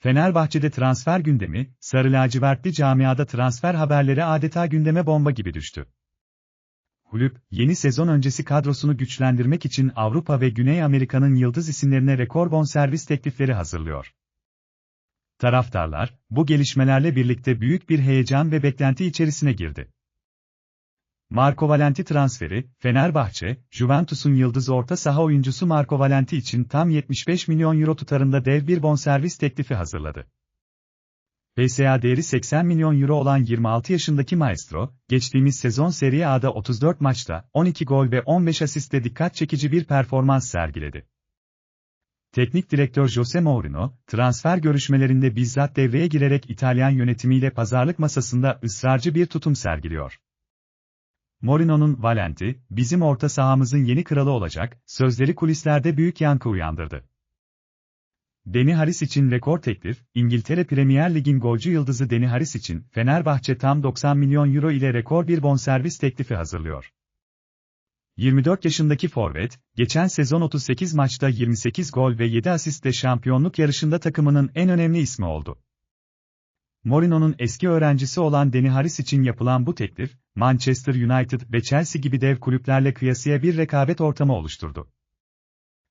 Fenerbahçe'de transfer gündemi, sarı lacivertli camiada transfer haberleri adeta gündeme bomba gibi düştü. Kulüp, yeni sezon öncesi kadrosunu güçlendirmek için Avrupa ve Güney Amerika'nın yıldız isimlerine rekor bonservis teklifleri hazırlıyor. Taraftarlar, bu gelişmelerle birlikte büyük bir heyecan ve beklenti içerisine girdi. Marco Valenti transferi, Fenerbahçe, Juventus'un yıldız orta saha oyuncusu Marco Valenti için tam 75 milyon euro tutarında dev bir bonservis teklifi hazırladı. PSA değeri 80 milyon euro olan 26 yaşındaki maestro, geçtiğimiz sezon Serie A'da 34 maçta 12 gol ve 15 asistle dikkat çekici bir performans sergiledi. Teknik direktör Jose Mourinho, transfer görüşmelerinde bizzat devreye girerek İtalyan yönetimiyle pazarlık masasında ısrarcı bir tutum sergiliyor. Mourinho'nun Valenti, bizim orta sahamızın yeni kralı olacak, sözleri kulislerde büyük yankı uyandırdı. Deni Haris için rekor teklif, İngiltere Premier Lig'in golcü yıldızı Deni Haris için Fenerbahçe tam 90 milyon euro ile rekor bir bonservis teklifi hazırlıyor. 24 yaşındaki forvet, geçen sezon 38 maçta 28 gol ve 7 asistle şampiyonluk yarışında takımının en önemli ismi oldu. Mourinho'nun eski öğrencisi olan Deni Haris için yapılan bu teklif, Manchester United ve Chelsea gibi dev kulüplerle kıyasıya bir rekabet ortamı oluşturdu.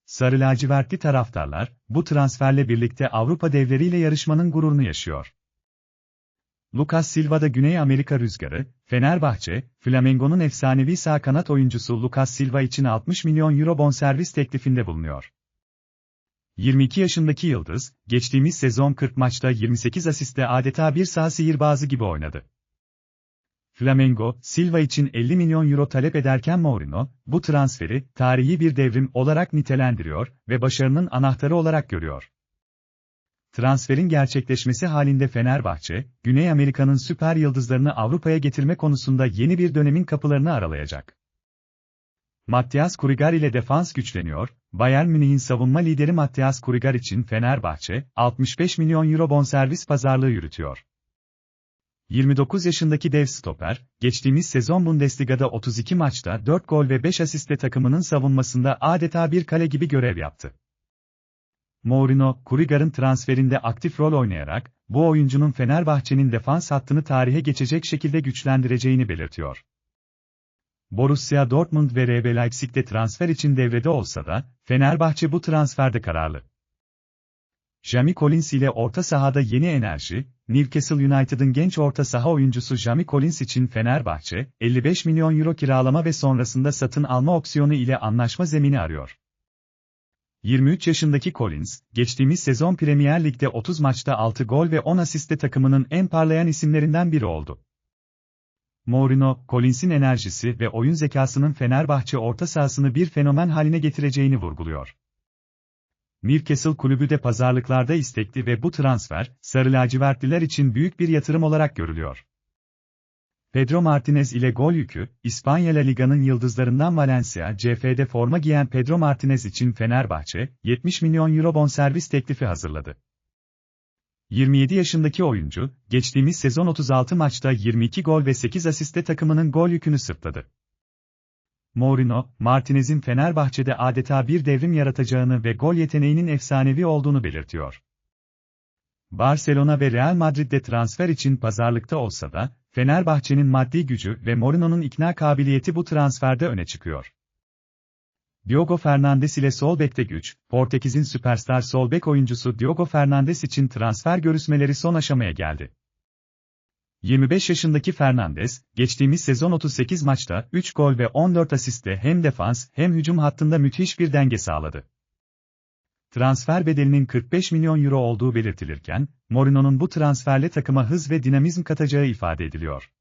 Sarı lacivertli taraftarlar, bu transferle birlikte Avrupa devleriyle yarışmanın gururunu yaşıyor. Lucas Silva'da Güney Amerika rüzgarı, Fenerbahçe, Flamengo'nun efsanevi sağ kanat oyuncusu Lucas Silva için 60 milyon euro bonservis teklifinde bulunuyor. 22 yaşındaki Yıldız, geçtiğimiz sezon 40 maçta 28 asiste adeta bir sağ sihirbazı gibi oynadı. Flamengo, Silva için 50 milyon euro talep ederken Mourinho, bu transferi, tarihi bir devrim olarak nitelendiriyor ve başarının anahtarı olarak görüyor. Transferin gerçekleşmesi halinde Fenerbahçe, Güney Amerika'nın süper yıldızlarını Avrupa'ya getirme konusunda yeni bir dönemin kapılarını aralayacak. Matthias Kurigar ile defans güçleniyor, Bayern Münih'in savunma lideri Matthias Kurigar için Fenerbahçe, 65 milyon euro bonservis pazarlığı yürütüyor. 29 yaşındaki dev stoper, geçtiğimiz sezon Bundesliga'da 32 maçta 4 gol ve 5 asistle takımının savunmasında adeta bir kale gibi görev yaptı. Mourinho, Kurigar'ın transferinde aktif rol oynayarak, bu oyuncunun Fenerbahçe'nin defans hattını tarihe geçecek şekilde güçlendireceğini belirtiyor. Borussia Dortmund ve RB Leipzig'de transfer için devrede olsa da, Fenerbahçe bu transferde kararlı. Jamie Collins ile orta sahada yeni enerji, Newcastle United'ın genç orta saha oyuncusu Jamie Collins için Fenerbahçe, 55 milyon euro kiralama ve sonrasında satın alma opsiyonu ile anlaşma zemini arıyor. 23 yaşındaki Collins, geçtiğimiz sezon Premier Lig'de 30 maçta 6 gol ve 10 asiste takımının en parlayan isimlerinden biri oldu. Mourinho, Collins'in enerjisi ve oyun zekasının Fenerbahçe orta sahasını bir fenomen haline getireceğini vurguluyor. Newcastle kulübü de pazarlıklarda istekli ve bu transfer, Sarı lacivertliler için büyük bir yatırım olarak görülüyor. Pedro Martinez ile gol yükü, İspanya La Liga'nın yıldızlarından Valencia, CF'de forma giyen Pedro Martinez için Fenerbahçe, 70 milyon euro bonservis teklifi hazırladı. 27 yaşındaki oyuncu, geçtiğimiz sezon 36 maçta 22 gol ve 8 asiste takımının gol yükünü sırtladı. Mourinho, Martinez'in Fenerbahçe'de adeta bir devrim yaratacağını ve gol yeteneğinin efsanevi olduğunu belirtiyor. Barcelona ve Real Madrid'de transfer için pazarlıkta olsa da, Fenerbahçe'nin maddi gücü ve Mourinho'nun ikna kabiliyeti bu transferde öne çıkıyor. Diogo Fernandes ile sol bekte güç, Portekiz'in süperstar sol bek oyuncusu Diogo Fernandes için transfer görüşmeleri son aşamaya geldi. 25 yaşındaki Fernandes, geçtiğimiz sezon 38 maçta 3 gol ve 14 asiste hem defans hem hücum hattında müthiş bir denge sağladı. Transfer bedelinin 45 milyon euro olduğu belirtilirken, Mourinho'nun bu transferle takıma hız ve dinamizm katacağı ifade ediliyor.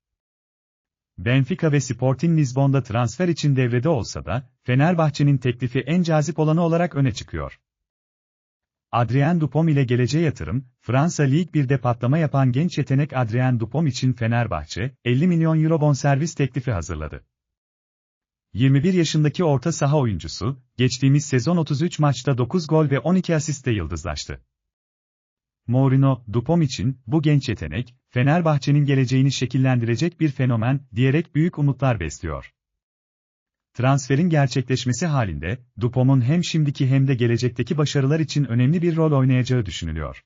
Benfica ve Sporting Lisbon'da transfer için devrede olsa da, Fenerbahçe'nin teklifi en cazip olanı olarak öne çıkıyor. Adrien Dupont ile geleceğe yatırım, Fransa Lig 1'de patlama yapan genç yetenek Adrien Dupont için Fenerbahçe, 50 milyon euro bonservis teklifi hazırladı. 21 yaşındaki orta saha oyuncusu, geçtiğimiz sezon 33 maçta 9 gol ve 12 asiste yıldızlaştı. Mourinho, Dupont için, bu genç yetenek, Fenerbahçe'nin geleceğini şekillendirecek bir fenomen, diyerek büyük umutlar besliyor. Transferin gerçekleşmesi halinde, Dupont'un hem şimdiki hem de gelecekteki başarılar için önemli bir rol oynayacağı düşünülüyor.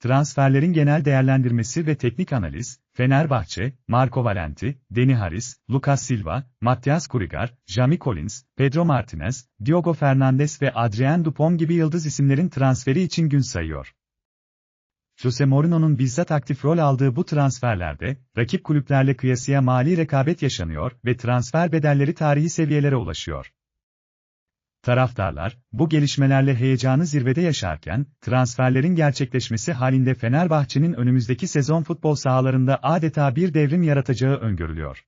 Transferlerin genel değerlendirmesi ve teknik analiz, Fenerbahçe, Marco Valenti, Deni Haris, Lucas Silva, Matias Kurigar, Jamie Collins, Pedro Martinez, Diogo Fernandes ve Adrien Dupont gibi yıldız isimlerin transferi için gün sayıyor. Jose Mourinho'nun bizzat aktif rol aldığı bu transferlerde, rakip kulüplerle kıyasıya mali rekabet yaşanıyor ve transfer bedelleri tarihi seviyelere ulaşıyor. Taraftarlar, bu gelişmelerle heyecanı zirvede yaşarken, transferlerin gerçekleşmesi halinde Fenerbahçe'nin önümüzdeki sezon futbol sahalarında adeta bir devrim yaratacağı öngörülüyor.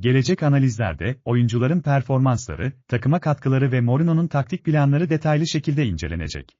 Gelecek analizlerde, oyuncuların performansları, takıma katkıları ve Mourinho'nun taktik planları detaylı şekilde incelenecek.